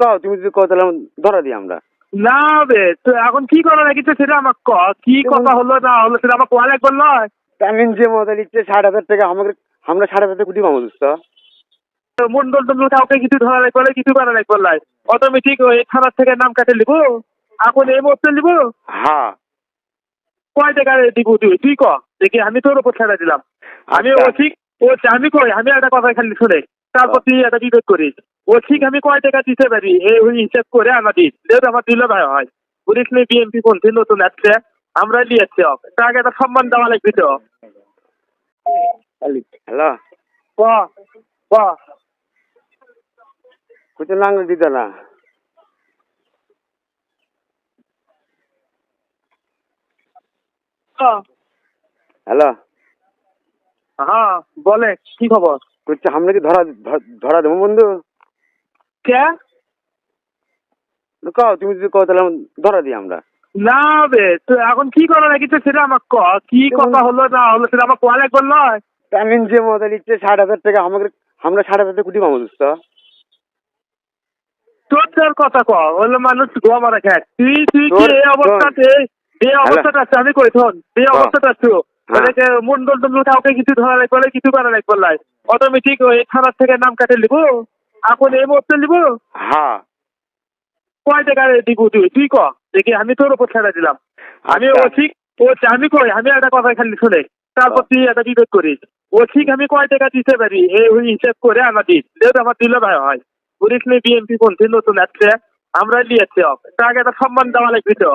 কও তুমি যদি কও তাহলে ধরা দিই আমরা। না বে তো এখন কি করা লাগিছে সেটা আমার ক কি কথা হলো না হলো সেটা আমার কোয়া লাগবে নয়। তামিন যে মতো নিচ্ছে ষাট হাজার টাকা আমাকে আমরা ষাট হাজার কুটি পাবো দোস্ত। মন্ডল টন্ডল কাউকে কিছু ধরা লাগবে কিছু করা লাগবে না অটোমেটিক ওই থানার থেকে নাম কাটে নিবো এখন এই মুহূর্তে নিবো। হ্যাঁ। কয় টাকা দিব তুই? তুই ক দেখি আমি তোর উপর ছেড়ে দিলাম। আমি ও আচ্ছা। ঠিক ও আমি কই? আমি একটা কথা খালি শুনে তারপর তুই একটা বিবেক করিস ও ঠিক আমি কয় টাকা দিতে পারি? এই ওই হিসেব করে আমার দিস যেহেতু আমার দিলে ভাই হয়। পুলিশ নেই বিএনপি পন্থী নতুন আসছে। আমরা নিয়েছি তাকে একটা সম্মান দেওয়া লাগবে তো। হ্যালো? ক? ক? কিছু লাঙ্গ দিত না। হ্যালো? হ্যাঁ বলে। কি খবর? করছে আমরা কি ধরা ধরা দেবো বন্ধু? কে? কও তুমি যদি কও তাহলে ধরা দিই আমরা। না বে তো এখন কি করা লাগিছে সেটা আমার ক কি কথা হলো না হলো সেটা আমার কোয়া লাগবে নয়। যে মতো নিচ্ছে ষাট হাজার টাকা আমাকে আমরা ষাট হাজার টাকা কুটি পাবো দোস্ত। তোর তোর কথা ক হলো মানুষ গোয়া মারা খায় তুই তুই কি এই অবস্থাতে এই অবস্থাটা আমি কই থন এই। অবস্থাটা আছো। হ্যাঁ। মানে মন্ডল টন্ডল কাউকে কিছু ধরা লাগবে না, কিছু করা লাগবে না অটোমেটিক ওই থানার থেকে নাম কাটে নিবো এখন এই মুহূর্তে নিবো হ্যাঁ। কয় টাকা দিব তুই? তুই ক? দেখি আমি তোর উপর ছেড়ে দিলাম। আমি ও আচ্ছা। ঠিক ও আমি কই? আমি একটা কথা খালি শুনে। তারপর তুই একটা বিবেক করিস। ও ঠিক আমি কয় টাকা দিতে পারি? এই হিসেব করে আমার দিস যেহেতু আমার দিলে ভাই হয়। পুলিশ নেই বিএনপি পন্থী নতুন আসছে। আমরা নিয়েছি তাকে একটা সম্মান দেওয়া লাগবে তো।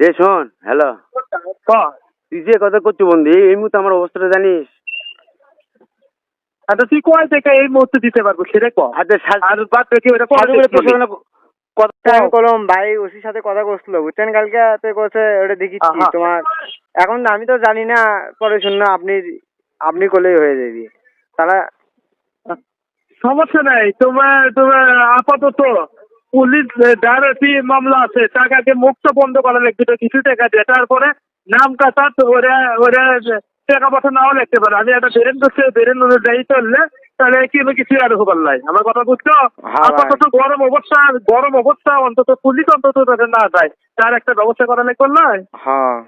এ শোন হ্যালো ক? তুই যে কথা করছ বন্ধু এই এই মুহূর্তে আমার অবস্থাটা জানিস? আচ্ছা তুই কয় টাকা এই মুহূর্তে দিতে পারব? সেটা ক হাতে আর বাদ বাকি ওটা পরে সাজু করে দেখব। প্রশ্ন করলে কথা আমি কলম ভাই ওসির সাথে কথা করছিল বুঝছেন? কালকে তো করছে ওটা দেখিচ্ছি তোমার। এখন আমি তো জানি না পরে শুন আপনি আপনি করলেই হয়ে যাবে। তারা সমস্যা নাই তোমার তোমার আপাতত পুলিশ মামলা আছে টাকাকে মুক্ত বন্ধ করা লাগবে কিছু টাকা দিয়ে তারপরে নাম কাটা তো ওরা ওরা টাকা পয়সা নাও লাগতে পারে আমি একটা বেরেন করছে বেরেন অনুযায়ী চললে তাহলে কিন্তু কিছু আর হবার নাই আমার কথা বুঝছ হ্যাঁ। আপাতত গরম অবস্থা গরম অবস্থা অন্তত পুলিশ অন্তত যাতে না যায় তার একটা ব্যবস্থা করা লাগবে নয় হ্যাঁ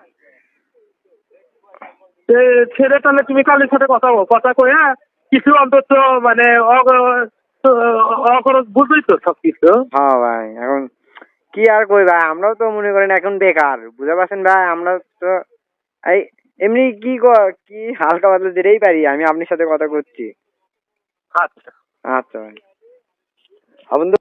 ছেড়ে তাহলে তুমি কালের সাথে কথা বলো কথা কয়ে কিছু অন্তত মানে অখরচ বুঝলি তো সব কিছু হ্যাঁ ভাই এখন কি আর কই ভাই? আমরাও তো মনে করেন এখন বেকার বুঝতে পারছেন ভাই? আমরা তো এই এমনি কি ক- হালকা পাতলা দিতেই পারি আমি আপনার সাথে কথা করছি আচ্ছা। আচ্ছা ভাই। বন্ধু